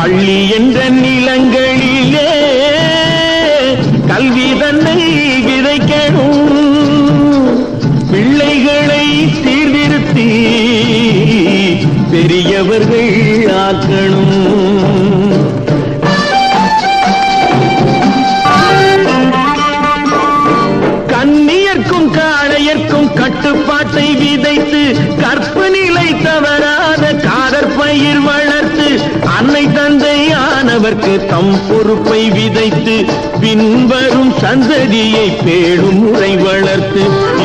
பள்ளி என்ற நிலங்களிலே கல்வி தன்னை விதைக்கணும். பிள்ளைகளை சீர்திருத்தி பெரியவர்கள் ஆக்கணும். கண்ணியர்க்கும் காளையர்க்கும் கட்டுப்பாட்டை விதைத்து கற்ப தந்தையானவர்க்கு தம் பொறுப்பை விதைத்து பின்வரும் சந்ததியை பேடும் முறை வளர்த்து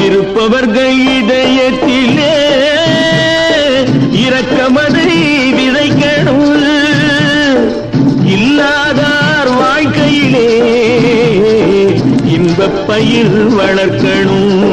இருப்பவர்கள் இதயத்திலே இரக்கமதை விதைக்கணும். இல்லாதார் வாழ்க்கையிலே இன்பப் பயிர் வளர்க்கணும்.